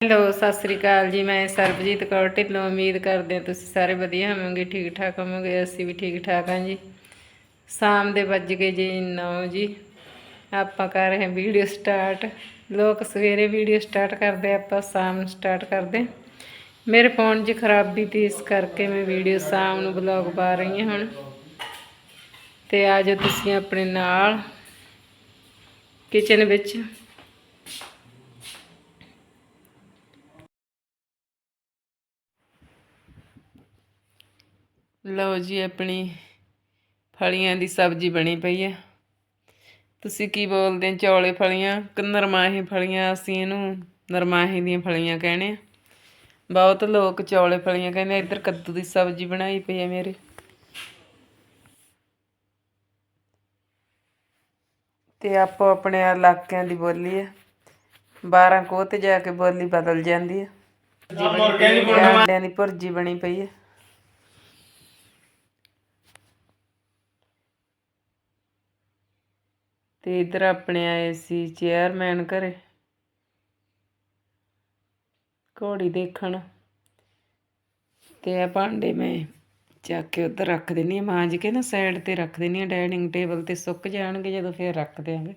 Hello, Sat Sri ਅਕਾਲ ਜੀ। ਮੈਂ ਸਰਬਜੀਤ ਕੌਰ ਢਿੱਲੋਂ। ਉਮੀਦ ਕਰਦੇ ਹਾਂ ਤੁਸੀਂ ਸਾਰੇ ਵਧੀਆ ਹੋਵੋਗੇ ਠੀਕ ਠਾਕ ਹੋਵੋਗੇ, ਅਸੀਂ ਵੀ ਠੀਕ ਠਾਕ ਹਾਂ ਜੀ। ਸ਼ਾਮ ਦੇ ਵੱਜ ਗਏ ਜੀ 9 ਜੀ। ਆਪਾਂ ਕਰ ਰਹੇ ਵੀਡੀਓ ਸਟਾਰਟ। ਲੋਕ ਸਵੇਰੇ ਵੀਡੀਓ ਸਟਾਰਟ ਕਰਦੇ ਆਪਾਂ ਸ਼ਾਮ ਨੂੰ ਸਟਾਰਟ ਕਰਦੇ ਮੇਰੇ ਫੋਨ 'ਚ ਖਰਾਬੀ ਤੀ, ਇਸ ਕਰਕੇ ਮੈਂ ਵੀਡੀਓ ਸ਼ਾਮ ਨੂੰ ਬਲੌਗ ਪਾ ਰਹੀ ਹਾਂ ਹੁਣ। ਤੇ ਆ ਜਾਓ ਤੁਸੀਂ ਆਪਣੇ ਨਾਲ। ਕਿਚਨ ਵਿੱਚ। ਲਓ ਜੀ ਆਪਣੀ ਫਲੀਆਂ ਦੀ ਸਬਜ਼ੀ ਬਣੀ ਪਈ ਹੈ ਤੁਸੀਂ ਕੀ ਬੋਲਦੇ ਚੌਲੇ ਫਲੀਆਂ ਕਿ ਨਰਮਾਹੀ ਫਲੀਆਂ? ਅਸੀਂ ਇਹਨੂੰ ਨਰਮਾਹੀ ਦੀਆਂ ਫਲੀਆਂ ਕਹਿੰਦੇ ਆ। ਬਹੁਤ ਲੋਕ ਚੌਲੇ ਫਲੀਆਂ ਕਹਿੰਦੇ। ਇੱਧਰ ਕੱਦੂ ਦੀ ਸਬਜ਼ੀ ਬਣਾਈ ਪਈ ਹੈ ਮੇਰੇ। ਤੇ ਆਪੋ ਆਪਣੇ ਇਲਾਕਿਆਂ ਦੀ ਬੋਲੀ ਹੈ 12 ਕੋਹ ਤੇ ਜਾ ਕੇ ਬੋਲੀ ਬਦਲ ਜਾਂਦੀ ਹੈ ਦੀ ਭੁਰਜੀ ਬਣੀ ਪਈ ਹੈ ਤੇ ਇਧਰ ਆਪਣੇ ਆਏ ਸੀ ਚੇਅਰਮੈਨ ਘਰੇ। ਘੋੜੀ ਦੇਖਣ। ਤੇ ਆ ਭਾਂਡੇ ਮੈਂ ਚੱਕ ਕੇ ਉੱਧਰ ਰੱਖ ਦਿੰਨੀ ਆ ਮਾਂਜ ਕੇ ਨਾ ਸਾਈਡ ਤੇ ਰੱਖ ਦਿੰਨੀ ਆ ਡਾਈਨਿੰਗ ਟੇਬਲ ਤੇ ਸੁੱਕ ਜਾਣਗੇ ਜਦੋਂ ਫਿਰ ਰੱਖ ਦਿਆਂਗੇ।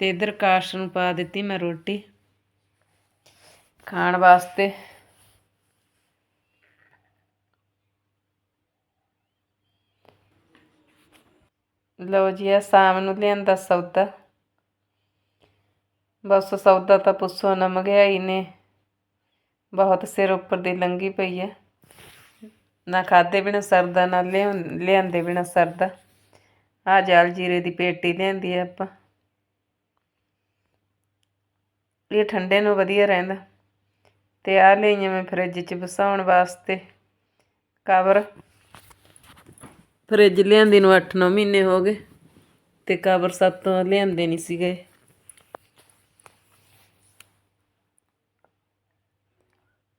ਤੇ ਇਧਰ ਕਾਸ਼ ਨੂੰ ਪਾ ਦਿੱਤੀ ਮੈਂ ਰੋਟੀ। ਖਾਣ ਵਾਸਤੇ ਲਓ ਜੀ ਆ ਸ਼ਾਮ ਨੂੰ ਲਿਆਂਦਾ ਸੌਦਾ। ਬਸ ਸੌਦਾ ਤਾਂ ਪੁੱਛੋ ਨਾ, ਮਹਿੰਗਾਈ ਨੇ ਬਹੁਤ ਸਿਰ ਉੱਪਰ ਦੀ ਲੰਗੀ ਪਈ ਹੈ। ਨਾ ਖਾਦੇ ਬਿਨਾ ਸਰਦਾ, ਨਾ ਲਿਆਉਂ ਲਿਆਂਦੇ ਬਿਨਾ ਸਰਦਾ। ਆ ਜਲ ਜੀਰੇ ਦੀ ਪੇਟੀ ਲਿਆਂਦੀ ਆ ਆਪਾਂ। ਇਹ ਠੰਡੇ ਨੂੰ ਵਧੀਆ ਰਹਿੰਦਾ। ਤੇ ਆ ਲਈਆਂ ਮੈਂ ਫਰਿੱਜ 'ਚ ਵਸਾਉਣ ਵਾਸਤੇ। ਕਵਰ ਫਰਿੱਜ ਲਿਆਂਦੇ ਨੂੰ 8-9 ਮਹੀਨੇ ਹੋ ਗਏ ਤੇ ਕਵਰ ਸਾਤੋਂ ਲਿਆਂਦੇ ਨਹੀਂ ਸੀਗੇ।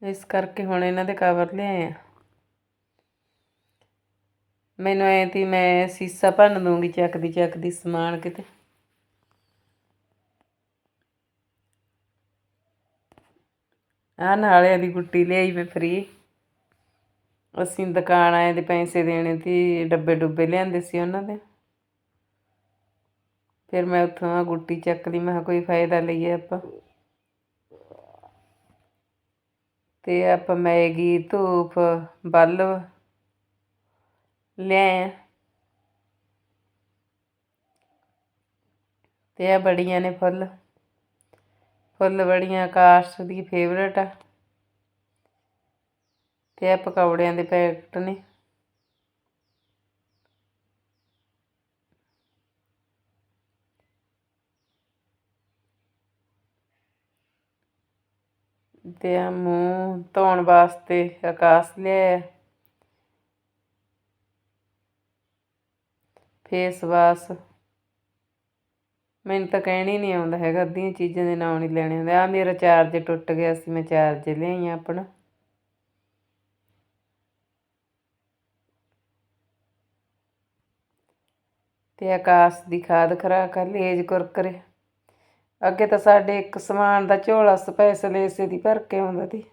ਇਸ ਕਰਕੇ ਹੁਣ ਇਹਨਾਂ ਦੇ ਕਵਰ ਲਿਆਏ ਆ। ਮੈਨੂੰ ਐ ਤੀ ਮੈਂ ਸੀਸਾ ਭੰਨ ਦੂੰਗੀ ਚੱਕਦੀ ਚੱਕਦੀ ਸਮਾਨ ਕਿਤੇ। ਆ ਨਾਲਿਆਂ ਦੀ ਗੁੱਟੀ ਲਿਆਈ ਮੈਂ ਫਰੀ ਅਸੀਂ ਦੁਕਾਨ ਆਏ ਦੇ ਪੈਸੇ ਦੇਣੇ ਸੀ, ਡੱਬੇ ਡੁੱਬੇ ਲਿਆਂਦੇ ਸੀ ਉਹਨਾਂ ਦੇ। ਫਿਰ ਮੈਂ ਉੱਥੋਂ ਆ ਗੁੱਟੀ ਚੱਕ ਲਈ, ਮੈਂ ਕਿਹਾ ਕੋਈ ਫਾਇਦਾ ਲਈਏ ਆਪਾਂ। ਤੇ ਆਪਾਂ ਮੈਗੀ ਧੂਪ ਬਲਬ ਲਿਆਏ ਤੇ ਆ ਬੜੀਆਂ ਨੇ ਫੁੱਲ। ਫੁੱਲ ਬੜੀਆਂ, ਆਕਾਸ਼ ਦੀ ਫੇਵਰਟ ਆ। ਤੇ ਇਹ ਪਕੌੜਿਆਂ ਦੇ ਪੈਕਟ ਨੇ। ਤੇ ਆ ਮੂੰਹ ਧੋਣ ਵਾਸਤੇ ਆਕਾਸ਼ ਲਿਆ ਫੇਸ ਵਾਸ਼। ਮੈਨੂੰ ਤਾਂ ਕਹਿਣੀ ਨਹੀਂ ਆਉਂਦਾ ਹੈਗਾ, ਅੱਧੀਆਂ ਚੀਜ਼ਾਂ ਦੇ ਨਾਂ ਨਹੀਂ ਲੈਣੇ ਹੁੰਦੇ। ਆ ਮੇਰਾ ਚਾਰਜ ਟੁੱਟ ਗਿਆ ਸੀ, ਮੈਂ ਚਾਰਜ ਲਿਆਈ ਆ ਆਪਣਾ। ਤੇ ਆਕਾਸ਼ ਦੀ ਖਾਦ ਖਰਾਕ ਆ ਲੇਜ ਕੁਰਕਰੇ। ਅੱਗੇ ਤਾਂ ਸਾਡੇ ਇੱਕ ਸਮਾਨ ਦਾ ਝੋਲਾ ਸਪੈਸ਼ਲ ਇਸੇ ਦੀ ਭਰ ਕੇ ਆਉਂਦਾ ਸੀ।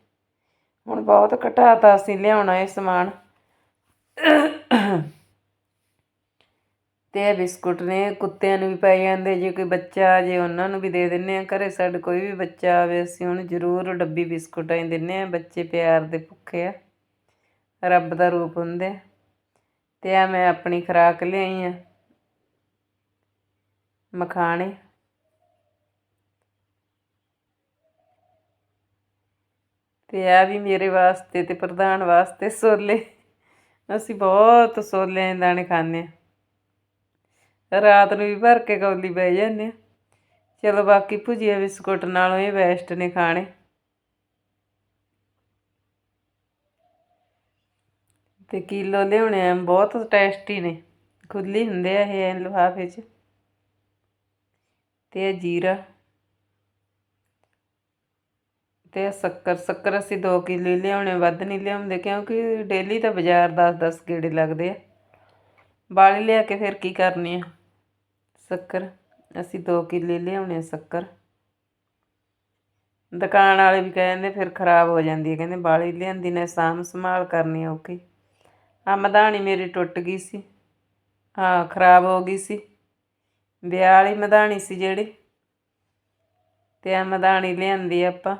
ਹੁਣ ਬਹੁਤ ਘਟਾਤਾ ਅਸੀਂ ਲਿਆਉਣਾ ਇਹ ਸਮਾਨ। ਤੇ ਇਹ ਬਿਸਕੁਟ ਨੇ, ਕੁੱਤਿਆਂ ਨੂੰ ਵੀ ਪਾਈ ਜਾਂਦੇ, ਜੇ ਕੋਈ ਬੱਚਾ ਆ ਜੇ ਉਹਨਾਂ ਨੂੰ ਵੀ ਦੇ ਦਿੰਨੇ ਆ ਘਰੇ ਸਾਡੇ ਕੋਈ ਵੀ ਬੱਚਾ ਆਵੇ, ਅਸੀਂ ਉਹਨੂੰ ਜ਼ਰੂਰ ਡੱਬੀ ਬਿਸਕੁਟਾਂ ਹੀ ਦਿੰਨੇ ਆ ਬੱਚੇ ਪਿਆਰ ਦੇ ਭੁੱਖੇ ਆ। ਰੱਬ ਦਾ ਰੂਪ ਹੁੰਦੇ। ਆ ਤੇ ਆ ਮੈਂ ਆਪਣੀ ਖੁਰਾਕ ਲਿਆਈ ਆ। ਮਖਾਣੇ। ਤੇ ਆ ਵੀ ਮੇਰੇ ਵਾਸਤੇ ਤੇ ਪ੍ਰਧਾਨ ਵਾਸਤੇ ਸੋਲੇ। ਅਸੀਂ ਬਹੁਤ ਸੋਲੇ ਦੇ ਦਾਣੇ ਖਾਂਦੇ ਆ ਰਾਤ ਨੂੰ ਵੀ ਭਰ ਕੇ ਕੌਲੀ ਬਹਿ ਜਾਂਦੇ ਆ ਚਲੋ ਬਾਕੀ ਭੁਜੀਆ ਬਿਸਕੁਟ ਨਾਲੋਂ ਇਹ ਬੈਸਟ ਨੇ ਖਾਣੇ। ਤੇ ਕਿਲੋ ਲਿਆਉਣੇ ਆ, ਬਹੁਤ ਟੇਸਟੀ ਨੇ। ਖੁੱਲੀ ਹੁੰਦੇ ਆ ਇਹ ਲਿਫਾਫੇ 'ਚ। ਅਤੇ ਜੀਰਾ ਅਤੇ ਇਹ ਸ਼ੱਕਰ ਸ਼ੱਕਰ ਅਸੀਂ 2 ਕਿਲੋ ਲਿਆਉਣੇ, ਵੱਧ ਨਹੀਂ ਲਿਆਉਂਦੇ ਕਿਉਂਕਿ ਡੇਲੀ ਤਾਂ ਬਾਜ਼ਾਰ ਦਸ ਦਸ ਗੇੜੇ ਲੱਗਦੇ ਆ। ਬਾਲੀ ਲਿਆ ਕੇ ਫਿਰ ਕੀ ਕਰਨੀ ਆ? ਸ਼ੱਕਰ, ਅਸੀਂ ਦੋ ਕਿੱਲੇ ਲਿਆਉਣੇ ਸ਼ੱਕਰ। ਦੁਕਾਨ ਵਾਲੇ ਵੀ ਕਹਿੰਦੇ ਫਿਰ ਖਰਾਬ ਹੋ ਜਾਂਦੀ ਹੈ ਕਹਿੰਦੇ ਬਾਲੀ ਲਿਆਂਦੀ ਨੇ, ਸਾਂਭ ਸੰਭਾਲ ਕਰਨੀ ਔਖੀ। ਆ ਮਧਾਣੀ ਮੇਰੀ ਟੁੱਟ ਗਈ ਸੀ। ਹਾਂ ਖਰਾਬ ਹੋ ਗਈ ਸੀ। ਵਿਆਹ ਵਾਲੀ ਮਧਾਣੀ ਸੀ ਜਿਹੜੀ। ਤੇ ਆ ਮਧਾਣੀ ਲਿਆਂਦੀ ਆਪਾਂ।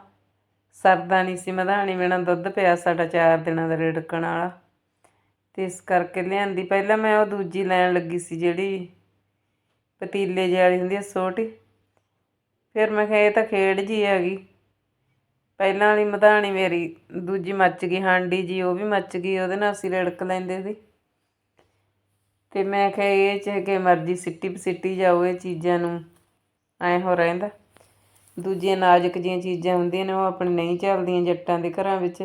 ਸਰਦਾ ਨਹੀਂ ਸੀ ਮਧਾਣੀ, ਬਿਨਾਂ ਦੁੱਧ ਪਿਆ ਸਾਡਾ 4 ਦਿਨਾਂ ਦਾ ਰਿੜਕਣ ਵਾਲਾ। ਤੇ ਇਸ ਕਰਕੇ ਲਿਆਂਦੀ। ਪਹਿਲਾਂ ਮੈਂ ਉਹ ਦੂਜੀ ਲੈਣ ਲੱਗੀ ਸੀ ਜਿਹੜੀ ਪਤੀਲੇ ਜਿਹੀ ਵਾਲੀ ਹੁੰਦੀ ਆ, ਛੋਟੀ। ਫਿਰ ਮੈਂ ਕਿਹਾ ਇਹ ਤਾਂ ਖੇਡ ਜੀ ਹੈਗੀ। ਪਹਿਲਾਂ ਵਾਲੀ ਮਧਾਣੀ ਮੇਰੀ ਦੂਜੀ ਮੱਚ ਗਈ, ਹਾਂਡੀ ਜੀ ਉਹ ਵੀ ਮੱਚ ਗਈ, ਉਹਦੇ ਨਾਲ ਅਸੀਂ ਰਿੜਕ ਲੈਂਦੇ ਸੀ। ਤੇ ਮੈਂ ਕਿਹਾ ਇਹ ਚ ਕਿ ਮਰਜ਼ੀ ਸਿੱਟੀ ਪਸਿੱਟੀ ਜਾਓ ਇਹ ਚੀਜ਼ਾਂ ਨੂੰ। ਐਂ ਹੋ ਰਹਿੰਦਾ। ਦੂਜੀਆਂ ਨਾਜ਼ੁਕ ਜੀਆਂ ਚੀਜ਼ਾਂ ਹੁੰਦੀਆਂ ਨੇ, ਉਹ ਆਪਣੇ ਨਹੀਂ ਚੱਲਦੀਆਂ ਜੱਟਾਂ ਦੇ ਘਰਾਂ ਵਿੱਚ।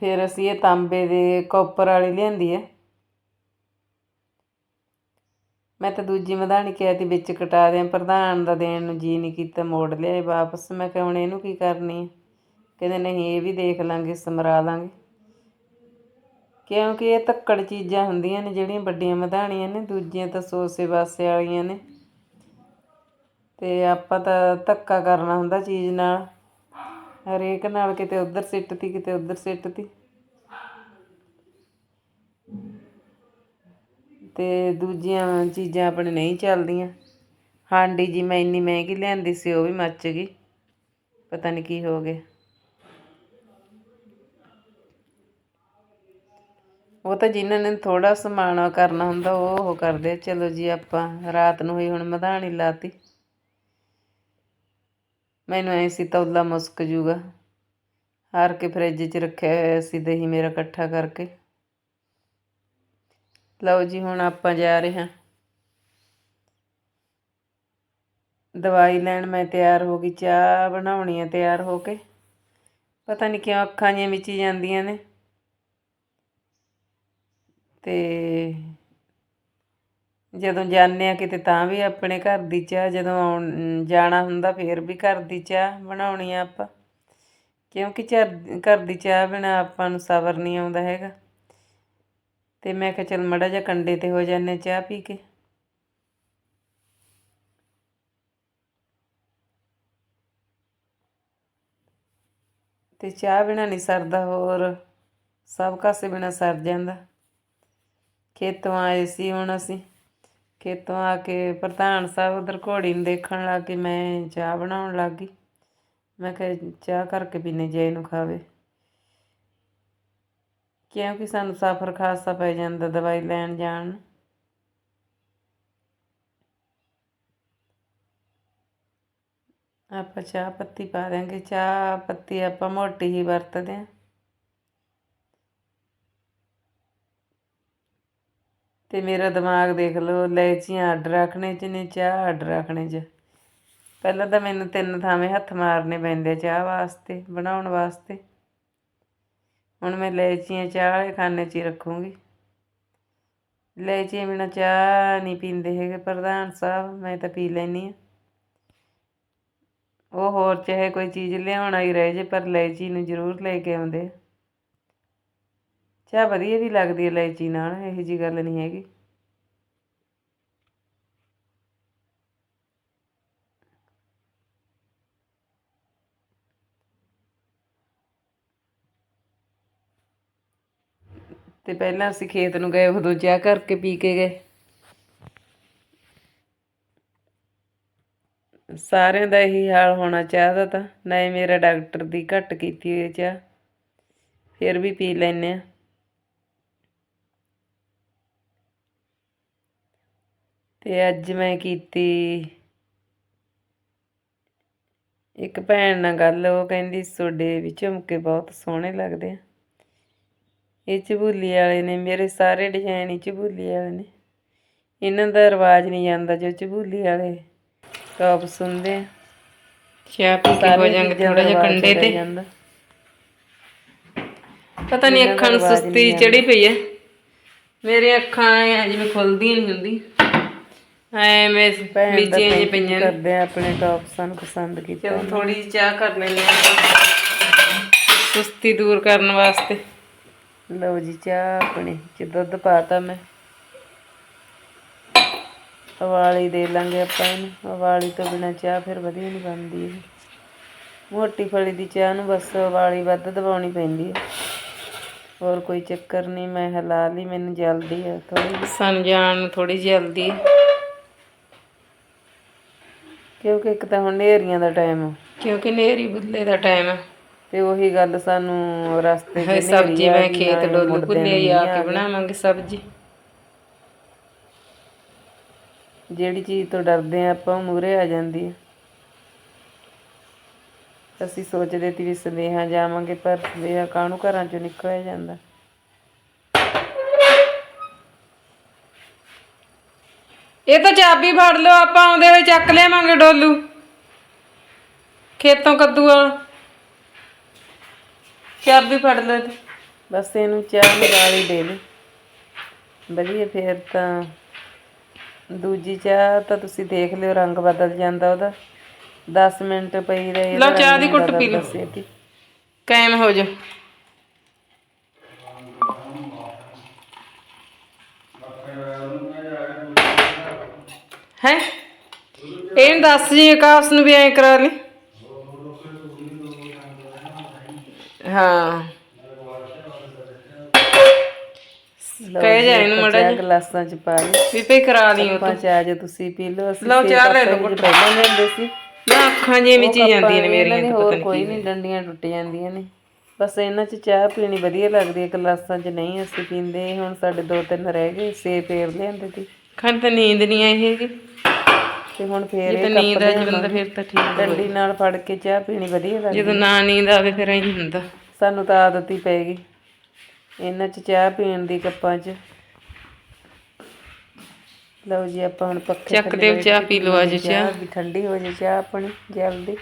ਫਿਰ ਅਸੀਂ ਇਹ ਤਾਂਬੇ ਦੇ ਕਾਪਰ ਵਾਲੀ ਲਿਆਂਦੀ ਹੈ ਮੈਂ ਤਾਂ ਦੂਜੀ ਮਧਾਣੀ ਕਿਹਾ ਤੀ ਵਿੱਚ ਕਟਾ ਦਿਆਂ, ਪ੍ਰਧਾਨ ਦਾ ਦੇਣ ਨੂੰ ਜੀ ਨਹੀਂ ਕੀਤਾ, ਮੋੜ ਲਿਆ ਵਾਪਸ। ਮੈਂ ਕਿਹਾ ਹੁਣ ਇਹਨੂੰ ਕੀ ਕਰਨੀ ਹੈ ਕਹਿੰਦੇ ਨਹੀਂ, ਇਹ ਵੀ ਦੇਖ ਲਾਂਗੇ, ਸਮਰਾ ਲਾਂਗੇ। ਕਿਉਂਕਿ ਇਹ ਧੱਕੜ ਚੀਜ਼ਾਂ ਹੁੰਦੀਆਂ ਨੇ, ਜਿਹੜੀਆਂ ਵੱਡੀਆਂ ਮਧਾਣੀਆਂ ਨੇ, ਦੂਜੀਆਂ ਤਾਂ ਸੋਸੇ ਬਾਸੇ ਵਾਲੀਆਂ ਨੇ। ਤੇ ਆਪਾਂ ਤਾਂ ਧੱਕਾ ਕਰਨਾ ਹੁੰਦਾ ਚੀਜ਼ ਨਾਲ। ਹਰੇਕ ਨਾਲ ਕਿਤੇ ਉਧਰ ਸਿੱਟਤੀ, ਕਿਤੇ ਉਧਰ ਸਿੱਟਤੀ। ਤੇ ਦੂਜੀਆਂ ਚੀਜ਼ਾਂ ਆਪਣੇ ਨਹੀਂ ਚੱਲਦੀਆਂ। ਹਾਂਡੀ ਜੀ ਮੈਂ ਇੰਨੀ ਮਹਿੰਗੀ ਲਿਆਂਦੀ ਸੀ, ਉਹ ਵੀ ਮੱਚ ਗਈ। ਪਤਾ ਨਹੀਂ ਕੀ ਹੋ ਗਿਆ। ਉਹ ਤਾਂ ਜਿਨ੍ਹਾਂ ਨੇ ਥੋੜਾ ਸਮਾਣਾ ਕਰਨਾ ਹੁੰਦਾ, ਉਹ ਉਹ ਕਰਦੇ ਆ। ਚਲੋ ਜੀ, ਆਪਾਂ ਰਾਤ ਨੂੰ ਹੀ ਹੁਣ ਮਧਾਣੀ ਲਾਤੀ। ਮੈਨੂੰ ਐ ਸੀ ਤੌਲਾ ਮੁਸਕ ਜੂਗਾ। ਹਾਰ ਕੇ ਫਰਿੱਜ 'ਚ ਰੱਖਿਆ ਹੋਇਆ ਸੀ ਦਹੀਂ ਮੇਰਾ ਇਕੱਠਾ ਕਰਕੇ। ਲਓ ਜੀ, ਹੁਣ ਆਪਾਂ ਜਾ ਰਹੇ ਹਾਂ। ਦਵਾਈ ਲੈਣ ਮੈਂ ਤਿਆਰ ਹੋ ਗਈ, ਚਾਹ ਬਣਾਉਣੀ ਹੈ ਤਿਆਰ ਹੋ ਕੇ। ਪਤਾ ਨਹੀਂ ਕਿਉਂ ਅੱਖਾਂ ਜਿਹੀਆਂ ਵਿੱਚ ਹੀ ਜਾਂਦੀਆਂ ਨੇ। ਤੇ ਜਦੋਂ ਜਾਂਦੇ ਆ ਕਿਤੇ ਤਾਂ ਵੀ ਆਪਣੇ ਘਰ ਦੀ ਚਾਹ, ਜਦੋਂ ਆਉਣ, ਜਾਣਾ ਹੁੰਦਾ ਫੇਰ ਵੀ ਘਰ ਦੀ ਚਾਹ ਬਣਾਉਣੀ ਆ ਆਪਾਂ। ਕਿਉਂਕਿ ਚਰ ਘਰ ਦੀ ਚਾਹ ਬਿਨਾਂ ਆਪਾਂ ਨੂੰ ਸਬਰ ਨਹੀਂ ਆਉਂਦਾ ਹੈਗਾ। ਤੇ ਮੈਂ ਕਿਹਾ ਚਲ ਮੜਾ ਜਿਹਾ ਕੰਡੇ ਤੇ ਹੋ ਜਾਂਦੇ ਚਾਹ ਪੀ ਕੇ। ਤੇ ਚਾਹ ਬਿਨਾਂ ਨਹੀਂ ਸਰਦਾ ਹੋਰ, ਸਭ ਕਾਸੇ ਬਿਨਾਂ ਸਰ ਜਾਂਦਾ। ਖੇਤੋਂ ਆਏ ਸੀ ਹੁਣ ਅਸੀਂ। ਖੇਤੋਂ ਆ ਕੇ ਪ੍ਰਧਾਨ ਸਾਹਿਬ ਉਧਰ ਘੋੜੀ ਨੂੰ ਦੇਖਣ ਲੱਗ ਗਏ, ਮੈਂ ਚਾਹ ਬਣਾਉਣ ਲੱਗ ਗਈ। ਮੈਂ ਕਿਹਾ ਚਾਹ ਕਰਕੇ ਪੀਨੇ ਜੇ ਨੂੰ ਖਾਵੇ। ਕਿਉਂਕਿ ਸਾਨੂੰ ਸਫ਼ਰ ਖਾਸਾ ਪੈ ਜਾਂਦਾ ਦਵਾਈ ਲੈਣ ਜਾਣ ਆਪਾਂ ਚਾਹ ਪੱਤੀ ਪਾ ਦਿਆਂਗੇ। ਚਾਹ ਪੱਤੀ ਆਪਾਂ ਮੋਟੀ ਹੀ ਵਰਤਦੇ ਹਾਂ ਤੇ ਮੇਰਾ ਦਿਮਾਗ ਦੇਖ ਲਓ ਇਲਾਇਚੀਆਂ ਅੱਡ ਰੱਖਣੇ ਚ ਨੇ ਚਾਹ, ਅੱਡ ਰੱਖਣੇ ਚ। ਪਹਿਲਾਂ ਤਾਂ ਮੈਨੂੰ ਤਿੰਨ ਥਾਵੇਂ ਹੱਥ ਮਾਰਨੇ ਪੈਂਦੇ ਚਾਹ ਵਾਸਤੇ, ਬਣਾਉਣ ਵਾਸਤੇ। ਹੁਣ ਮੈਂ ਇਲਾਇਚੀਆਂ ਚਾਹ ਵਾਲੇ ਖਾਨੇ 'ਚ ਹੀ ਰੱਖੂੰਗੀ। ਇਲਾਇਚੀਆਂ ਬਿਨਾਂ ਚਾਹ ਨਹੀਂ ਪੀਂਦੇ ਹੈਗੇ ਪ੍ਰਧਾਨ ਸਾਹਿਬ, ਮੈਂ ਤਾਂ ਪੀ ਲੈਂਦੀ ਹਾਂ। ਉਹ ਹੋਰ ਚਾਹੇ ਕੋਈ ਚੀਜ਼ ਲਿਆਉਣਾ ਹੀ ਰਹੇ ਜੇ, ਪਰ ਇਲਾਇਚੀ ਨੂੰ ਜ਼ਰੂਰ ਲੈ ਕੇ ਆਉਂਦੇ ਆ। ਚਾਹ ਵਧੀਆ ਵੀ ਲੱਗਦੀ ਹੈ ਇਲਾਇਚੀ ਨਾਲ, ਇਹੋ ਜੀ ਗੱਲ ਨਹੀਂ ਹੈਗੀ। ਤੇ ਪਹਿਲਾਂ ਅਸੀਂ ਖੇਤ ਨੂੰ ਗਏ, ਉਦੋਂ ਚਾਹ ਕਰਕੇ ਪੀ ਕੇ ਗਏ। ਸਾਰਿਆਂ ਦਾ ਇਹੀ ਹਾਲ ਹੋਣਾ ਚਾਹੀਦਾ ਤਾਂ, ਨਾ ਹੀ ਮੇਰਾ ਡਾਕਟਰ ਦੀ ਘੱਟ ਕੀਤੀ ਹੋਈ ਚਾਹ। ਫਿਰ ਵੀ ਪੀ ਲੈਨੇ ਆ ਤੇ ਅੱਜ ਮੈਂ ਕੀਤੀ ਇੱਕ ਭੈਣ ਨਾਲ ਗੱਲ ਉਹ ਕਹਿੰਦੀ ਤੁਹਾਡੇ ਵੀ ਝੁਮਕੇ ਬਹੁਤ ਸੋਹਣੇ ਲੱਗਦੇ ਆ। ਇਹ ਚਬੂਲੀ ਵਾਲੇ ਨੇ ਮੇਰੇ ਸਾਰੇ ਡਿਜ਼ਾਈਨ ਹੀ ਚਬੂਲੀ ਵਾਲੇ ਨੇ। ਇਹਨਾਂ ਦਾ ਰਿਵਾਜ ਨਹੀਂ ਜਾਂਦਾ ਜੋ ਚਬੂਲੀ ਵਾਲੇ ਟੌਪ ਸੁਣਦੇ ਆ। ਚਾਹ ਪੀ ਕੇ ਹੋ ਜਾਂਗੇ ਥੋੜਾ ਜਿਹਾ ਕੰਡੇ ਤੇ। ਪਤਾ ਨਹੀਂ ਅੱਖਾਂ ਨੂੰ ਸੁਸਤੀ ਚੜੀ ਪਈ ਹੈ ਮੇਰੀਆਂ ਅੱਖਾਂ ਐ ਜਿਵੇਂ ਖੁੱਲਦੀਆਂ ਨਹੀਂ ਹੁੰਦੀ ਐ ਮੈਂ ਵਿੱਚੇ ਜਿਹੇ ਪਈਆਂ ਨੇ। ਕਰਦੇ ਆ ਆਪਣੇ ਟੌਪ ਸਾਨੂੰ ਪਸੰਦ ਕੀਤੇ ਚਲੋ ਥੋੜੀ ਜਿਹੀ ਚਾਹ ਕਰ ਲੈਂਦੇ ਹਾਂ ਸੁਸਤੀ ਦੂਰ ਕਰਨ ਵਾਸਤੇ। ਲਓ ਜੀ ਚਾਹ ਆਪਣੇ ਚ ਦੁੱਧ ਪਾਤਾ ਮੈਂ। ਉਬਾਲੀ ਦੇ ਲਾਂਗੇ ਆਪਾਂ ਇਹਨੂੰ। ਉਬਾਲੀ ਤੋਂ ਬਿਨਾ ਚਾਹ ਫਿਰ ਵਧੀਆ ਨਹੀਂ ਬਣਦੀ ਇਹ। ਮੋਟੀ ਫਲੀ ਦੀ ਚਾਹ ਨੂੰ ਬਸ ਉਬਾਲੀ ਵੱਧ ਦਬਾਉਣੀ ਪੈਂਦੀ ਹੈ। ਹੋਰ ਕੋਈ ਚੱਕਰ ਨਹੀਂ ਮੈਂ ਹਿਲਾ ਲਈ ਮੈਨੂੰ ਜਲਦੀ ਆ ਥੋੜੀ ਸਾਨੂੰ ਜਾਣ ਨੂੰ ਥੋੜੀ ਜਲਦੀ ਹੈ। ਕਿਉਂਕਿ ਇੱਕ ਤਾਂ ਹੁਣ ਨੇਰੀਆਂ ਦਾ ਟਾਈਮ ਆ। ਕਿਉਂਕਿ ਨੇਰੀ ਬੁੱਲੇ ਦਾ ਟਾਈਮ ਹੈ ਤੇ ਉਹੀ ਗੱਲ ਸਾਨੂੰ ਰਸਤੇ ਨੇਰੀ ਸਬਜ਼ੀ ਆ ਮੈਂ ਖੇਤ ਡੋਲੂ ਨੂੰ ਆ ਕੇ। ਬਣਾਵਾਂਗੇ ਸਬਜ਼ੀ। ਜਿਹੜੀ ਚੀਜ਼ ਤੋਂ ਡਰਦੇ ਆ ਆਪਾਂ ਮੂਰੇ ਆ ਜਾਂਦੀ ਹੈ ਅਸੀਂ ਸੋਚਦੇ ਤੀ ਵੀ ਸਨੇਹਾ ਜਾਵਾਂਗੇ ਪਰ ਸਨੇਹਾ ਕਾਹਨੂੰ ਘਰਾਂ ਚੋਂ ਨਿਕਲਿਆ ਜਾਂਦਾ? ਇਹ ਤਾਂ ਚਾਬੀ ਫੜ ਲਓ ਆਪਾਂ ਆਉਂਦੇ ਹੋਏ ਚੱਕ ਲਿਆਵਾਂਗੇ ਡੋਲੂ। ਖੇਤੋਂ ਕੱਦੂ ਵਾਲਾ। ਚਾਬੀ ਫੜ ਲਓ ਇਹਦੀ। ਬਸ ਇਹਨੂੰ ਚਾਹ ਨੂੰ ਗਾਲੀ ਦੇ ਲਈ ਵਧੀਆ ਫੇਰ ਤਾਂ ਦੂਜੀ ਚਾਹ ਤਾਂ ਤੁਸੀਂ ਦੇਖ ਲਿਓ ਰੰਗ ਬਦਲ ਜਾਂਦਾ ਉਹਦਾ। 10 ਮਿੰਟ ਪਈ ਰਹੇ ਲਓ ਚਾਹ ਦੀ ਘੁੱਟ ਪੀ ਲਓ। ਲਓ ਕਾਇਮ ਹੋ ਜਾ। ਹੈ? ਇਹਨੂੰ ਦੱਸ ਜੀ ਆਕਾਸ਼ ਨੂੰ ਵੀ ਐਂ ਕਰਾ ਲਈ। ਹਾਂ। ਕਹਿ ਜਾ ਇਹਨੂੰ ਮਾੜਾ ਜਿਹਾ। ਗਲਾਸਾਂ ਚ ਪਾ ਲਈ। ਵੀ ਪੇ ਕਰਾ ਲਈ ਉਹ ਆਪਾਂ ਚਾਹ ਜੇ ਤੁਸੀਂ ਪੀ ਲਓ ਅਸੀਂ ਲਓ ਚਾਹ ਲੈ ਲਓ ਇੰਝ ਪਹਿਲਾਂ ਲੈਂਦੇ ਸੀ। ਨਾ ਅੱਖਾਂ ਜਿਵੇਂ ਚੀ ਜਾਂਦੀਆਂ ਨੇ ਮੇਰੀਆਂ ਤੇ ਪਤਾ ਨਹੀਂ ਕੋਈ ਨਹੀਂ ਡੰਡੀਆਂ ਟੁੱਟ ਜਾਂਦੀਆਂ ਨੇ। ਬਸ ਇਹਨਾਂ 'ਚ ਚਾਹ ਪੀਣੀ ਵਧੀਆ ਲੱਗਦੀ ਹੈ ਗਲਾਸਾਂ 'ਚ ਨਹੀਂ ਅਸੀਂ ਪੀਂਦੇ। ਹੁਣ ਸਾਡੇ ਦੋ ਤਿੰਨ ਰਹਿ ਗਏ ਸੇ ਫੇਰ ਲਿਆਂਦੇ ਸੀ। ਖਾਣ ਤਾਂ ਨੀਂਦ ਨਹੀਂ ਆਈ ਹੈਗੀ। ਤੇ ਹੁਣ ਫੇਰ ਜੇ ਤਾਂ ਇਹ ਨੀਂਦ ਆ ਜਾਵੇ ਬੰਦਾ ਫਿਰ ਤਾਂ ਠੀਕ। ਡੰਡੀ ਨਾਲ ਫੜ ਕੇ ਚਾਹ ਪੀਣੀ ਵਧੀਆ ਲੱਗਦੀ। ਜਦੋਂ ਨਾ ਨੀਂਦ ਆਵੇ ਫਿਰ ਐਂ ਹੁੰਦਾ। ਸਾਨੂੰ ਤਾਂ ਆਦਤ ਹੀ ਪੈ ਗਈ। ਇਹਨਾਂ 'ਚ ਚਾਹ ਪੀਣ ਦੀ ਕੱਪਾਂ 'ਚ। ਲਓ ਜੀ ਆਪਾਂ ਹੁਣ ਪੱਖੇ ਚੱਕ ਦੇ ਚਾਹ ਪੀ ਲਓ ਅੱਜ ਚਾਹ ਵੀ ਠੰਡੀ ਹੋ ਜੇ ਚਾਹ ਆਪਣੀ ਜਲਦੀ।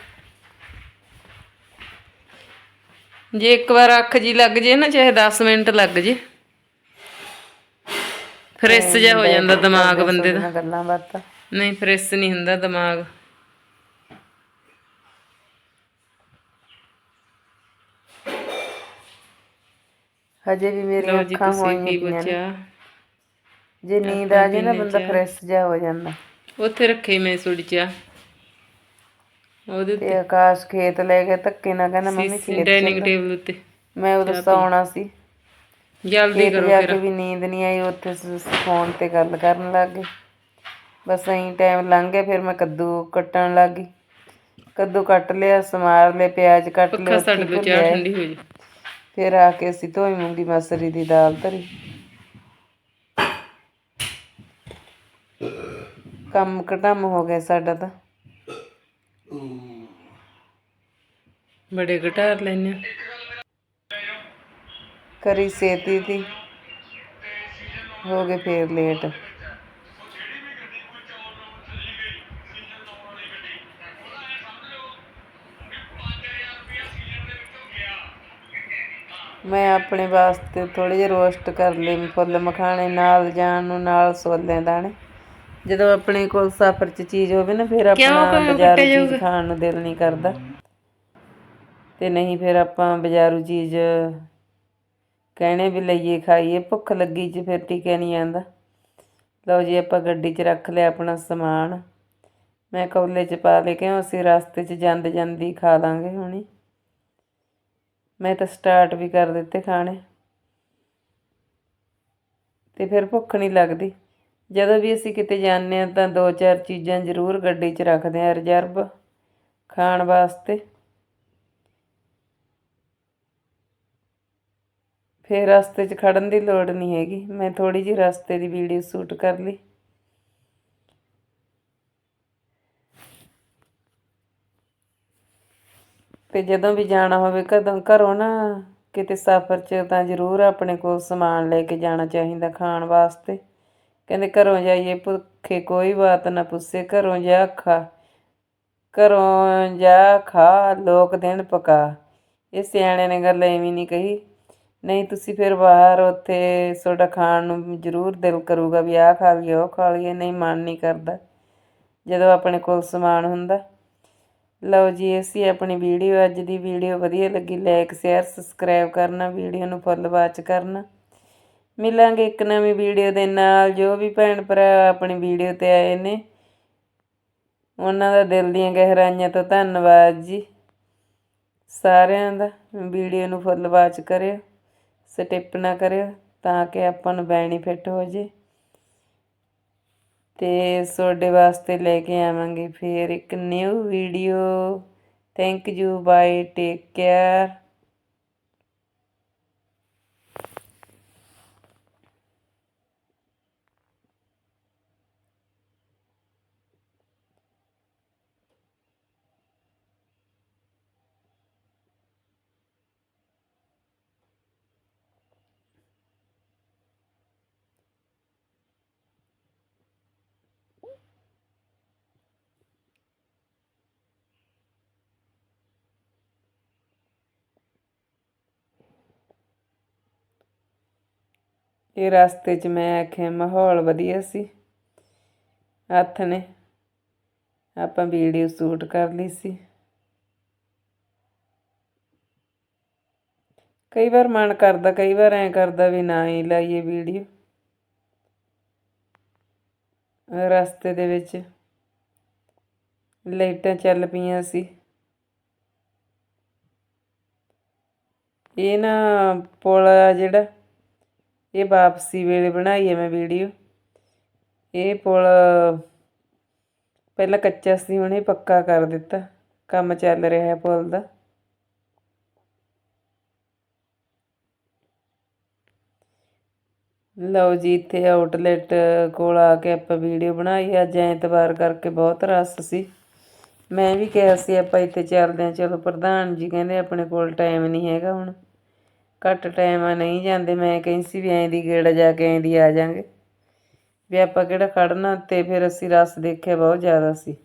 ਜੇ ਇੱਕ ਵਾਰ ਅੱਖ ਜੀ ਲੱਗ ਜੇ ਨਾ ਚਾਹੇ 10 ਮਿੰਟ ਲੱਗ ਜੇ। ਫਰੈਸ਼ ਜਿਹਾ ਹੋ ਜਾਂਦਾ ਦਿਮਾਗ ਬੰਦੇ ਦਾ। ਗੱਲਾਂ ਬਾਤਾਂ। ਨਹੀਂ ਫਰੈਸ਼ ਨਹੀਂ ਹੁੰਦਾ ਦਿਮਾਗ। ਹਜੇ ਵੀ ਮੇਰੀਆਂ ਜੀ ਅੱਖਾਂ ਹੋਈਆਂ ਨੇ। ਜੇ ਨੀਂਦ ਆ ਜੇ ਨਾ ਬੰਦਾ ਫਰੈਸ਼ ਜਿਹਾ ਹੋ ਜਾਂਦਾ। ਉੱਥੇ ਰੱਖੀ ਮੈਂ ਸੁੜੀ ਚਾਹ ਉਹਦੇ ਤੇ ਆਕਾਸ਼ ਖੇਤ ਲੈ ਕੇ ਧੱਕੇ ਨਾਲ ਕਹਿੰਦਾ ਮੰਮੀ ਉੱਤੇ ਡਾਈਨਿੰਗ ਟੇਬਲ ਉੱਤੇ। ਮੈਂ ਉਦੋਂ ਸੌਣਾ ਸੀ। ਜਲਦੀ ਖੇਤ ਕਰੋ ਜਾ ਫਿਰ। ਵੀ ਨੀਂਦ ਨਹੀਂ ਆਈ ਉੱਥੇ ਫੋਨ ਤੇ ਗੱਲ ਕਰਨ ਲੱਗ ਗਏ। ਬਸ ਐਂ ਟਾਈਮ ਲੰਘ ਗਿਆ ਫਿਰ ਮੈਂ ਕੱਦੂ ਕੱਟਣ ਲੱਗ ਗਈ। ਕੱਦੂ ਕੱਟ ਲਿਆ ਸਮਾਰ ਲਏ ਪਿਆਜ਼ ਕੱਟ ਪੱਖਾ ਲਿਆ ਸਾਡੇ ਤੋਂ ਚਾਹ ਠੰਡੀ ਹੋ ਜੇ। ਫਿਰ ਆ ਕੇ ਅਸੀਂ ਧੋਈ ਮੂੰਗੀ ਮਸਰੀ ਦੀ ਦਾਲ ਧਰੀ। ਕੰਮ ਕਟਮ ਹੋ ਗਿਆ ਸਾਡਾ ਤਾਂ। ਬੜੇ ਘਟਾਰ ਲੈਨੇ ਕਰੀ ਸੇਤੀ ਤੀ ਹੋ ਗਏ ਫੇਰ ਲੇਟ ਮੈਂ ਆਪਣੇ ਵਾਸਤੇ ਥੋੜੇ ਜਿਹੇ ਰੋਸਟ ਕਰ ਲਏ ਫੁੱਲ ਮਖਾਣੇ ਨਾਲ ਜਾਣ ਨੂੰ ਨਾਲ ਸੋਲੇ ਦਾਣੇ। ਜਦੋਂ ਆਪਣੇ ਕੋਲ ਸਫ਼ਰ 'ਚ ਚੀਜ਼ ਹੋਵੇ ਨਾ ਫਿਰ ਆਪਣਾ ਬਾਜ਼ਾਰੂ ਚੀਜ਼ ਖਾਣ ਨੂੰ ਦਿਲ ਨਹੀਂ ਕਰਦਾ। ਤੇ ਨਹੀਂ ਫਿਰ ਆਪਾਂ ਬਾਜ਼ਾਰੂ ਚੀਜ਼ ਕਹਿਣੇ ਵੀ ਲਈਏ ਖਾਈਏ ਭੁੱਖ ਲੱਗੀ ਚ ਫਿਰ ਟਿਕਿਆ ਨਹੀਂ ਜਾਂਦਾ। ਲਓ ਜੀ ਆਪਾਂ ਗੱਡੀ 'ਚ ਰੱਖ ਲਿਆ ਆਪਣਾ ਸਮਾਨ। ਮੈਂ ਕੌਲੇ 'ਚ ਪਾ ਲੈ ਕਿਉਂ ਅਸੀਂ ਰਸਤੇ 'ਚ ਜਾਂਦੇ ਜਾਂਦੀ ਖਾ ਲਾਂਗੇ ਹੁਣੀ। ਮੈਂ ਤਾਂ ਸਟਾਰਟ ਵੀ ਕਰ ਦਿੱਤੇ ਖਾਣੇ। ਤੇ ਫਿਰ ਭੁੱਖ ਨਹੀਂ ਲੱਗਦੀ। ਜਦੋਂ ਵੀ ਅਸੀਂ ਕਿਤੇ ਜਾਂਦੇ ਹਾਂ ਤਾਂ ਦੋ ਚਾਰ ਚੀਜ਼ਾਂ ਜ਼ਰੂਰ ਗੱਡੀ 'ਚ ਰੱਖਦੇ ਹਾਂ ਰਿਜ਼ਰਵ ਖਾਣ ਵਾਸਤੇ। ਫਿਰ ਰਸਤੇ 'ਚ ਖੜਨ ਦੀ ਲੋੜ ਨਹੀਂ ਹੈਗੀ। ਮੈਂ ਥੋੜੀ ਜਿਹੀ ਰਸਤੇ ਦੀ ਵੀਡੀਓ ਸ਼ੂਟ ਕਰ ਲਈ। ਤੇ ਜਦੋਂ ਵੀ ਜਾਣਾ ਹੋਵੇ ਕਦੋਂ ਘਰੋਂ ਨਾ ਕਿਤੇ ਸਫ਼ਰ 'ਚ ਤਾਂ ਜ਼ਰੂਰ ਆਪਣੇ ਕੋਲ ਸਮਾਨ ਲੈ ਕੇ ਜਾਣਾ ਚਾਹੀਦਾ ਖਾਣ ਵਾਸਤੇ। ਕਹਿੰਦੇ ਘਰੋਂ ਜਾਈਏ ਭੁੱਖੇ ਕੋਈ ਬਾਤ ਨਾ ਪੁੱਛੇ, ਘਰੋਂ ਜਾ ਖਾ, ਘਰੋਂ ਜਾ ਖਾ, ਲੋਕ ਦੇਣ ਪਕਾ। ਇਹ ਸਿਆਣੇ ਨੇ ਗੱਲ ਐਵੇਂ ਨਹੀਂ ਕਹੀ। ਨਹੀਂ, ਤੁਸੀਂ ਫਿਰ ਬਾਹਰ ਉੱਥੇ ਤੁਹਾਡਾ ਖਾਣ ਨੂੰ ਜ਼ਰੂਰ ਦਿਲ ਕਰੂਗਾ ਵੀ ਆਹ ਖਾ ਲਈਏ, ਉਹ ਖਾ ਲਈਏ, ਨਹੀਂ, ਮਨ ਨਹੀਂ ਕਰਦਾ ਜਦੋਂ ਆਪਣੇ ਕੋਲ ਸਮਾਨ ਹੁੰਦਾ। ਲਓ ਜੀ ਇਹ ਸੀ ਆਪਣੀ ਵੀਡੀਓ, ਅੱਜ ਦੀ ਵੀਡੀਓ ਵਧੀਆ ਲੱਗੀ ਲਾਈਕ ਸ਼ੇਅਰ ਸਬਸਕ੍ਰਾਈਬ ਕਰਨਾ, ਵੀਡੀਓ ਨੂੰ ਫੁੱਲ ਵਾਚ ਕਰਨਾ। ਮਿਲਾਂਗੇ ਇੱਕ ਨਵੀਂ ਵੀਡੀਓ ਦੇ ਨਾਲ, ਜੋ ਵੀ ਭੈਣ ਭਰਾ ਆਪਣੀ ਵੀਡੀਓ ਤੇ ਆਏ ਨੇ। ਉਹਨਾਂ ਦਾ ਦਿਲ ਦੀਆਂ ਗਹਿਰਾਈਆਂ ਤੋਂ ਧੰਨਵਾਦ ਜੀ। ਸਾਰਿਆਂ ਦਾ ਵੀਡੀਓ ਨੂੰ ਫੁੱਲ ਵਾਚ ਕਰਿਓ ਸਟਿਪ ਨਾ ਕਰਿਓ, ਤਾਂ ਕਿ ਆਪਾਂ ਨੂੰ ਬੈਨੀਫਿਟ ਹੋ ਜੇ। ਤੇ ਤੁਹਾਡੇ ਵਾਸਤੇ ਲੈ ਕੇ ਆਵਾਂਗੇ ਫੇਰ ਇੱਕ new video thank you bye take care ਇਹ ਰਸਤੇ 'ਚ ਮੈਂ ਆਖਿਆ, ਮਾਹੌਲ ਵਧੀਆ ਸੀ। ਹੱਥ ਨੇ ਆਪਾਂ ਵੀਡੀਓ ਸ਼ੂਟ ਕਰ ਲਈ ਸੀ। ਕਈ ਵਾਰ ਮਨ ਕਰਦਾ, ਕਈ ਵਾਰ ਐਂ ਕਰਦਾ ਵੀ ਨਾ ਹੀ ਲਾਈਏ ਵੀਡੀਓ। ਰਸਤੇ ਦੇ ਵਿੱਚ ਲਾਈਟਾਂ ਚੱਲ ਪਈਆਂ ਸੀ। ਇਹ ਨਾ ਪੁਲ ਆ ਜਿਹੜਾ ਇਹ ਵਾਪਸੀ ਵੇਲੇ ਬਣਾਈ ਹੈ ਮੈਂ ਵੀਡੀਓ। ਇਹ ਪੁਲ ਪਹਿਲਾਂ ਕੱਚਾ ਸੀ, ਹੁਣ ਇਹ ਪੱਕਾ ਕਰ ਦਿੱਤਾ। ਕੰਮ ਚੱਲ ਰਿਹਾ ਹੈ ਪੁਲ ਦਾ। ਲਓ ਜੀ, ਇੱਥੇ ਆਊਟਲੈਟ ਕੋਲ ਆ ਕੇ ਆਪਾਂ ਵੀਡੀਓ ਬਣਾਈ। ਅੱਜ ਐਤਵਾਰ ਕਰਕੇ ਬਹੁਤ ਰਸ ਸੀ। ਮੈਂ ਵੀ ਕਿਹਾ ਸੀ, ਆਪਾਂ ਇੱਥੇ ਚੱਲਦੇ ਹਾਂ। ਚਲੋ, ਪ੍ਰਧਾਨ ਜੀ ਕਹਿੰਦੇ ਆਪਣੇ ਕੋਲ ਟਾਈਮ ਨਹੀਂ ਹੈਗਾ ਹੁਣ। ਘੱਟ ਟਾਈਮ ਆ, ਨਹੀਂ ਜਾਂਦੇ। ਮੈਂ ਕਹਿੰਦੀ ਸੀ ਵੀ ਐਂ ਦੀ ਗੇੜਾ ਜਾ ਕੇ ਐਂ ਦੀ ਆ ਜਾਾਂਗੇ। ਵੀ ਆਪਾਂ ਕਿਹੜਾ ਖੜਨਾ ਤੇ ਫਿਰ ਅਸੀਂ ਰਸ ਦੇਖਿਆ ਬਹੁਤ ਜ਼ਿਆਦਾ ਸੀ।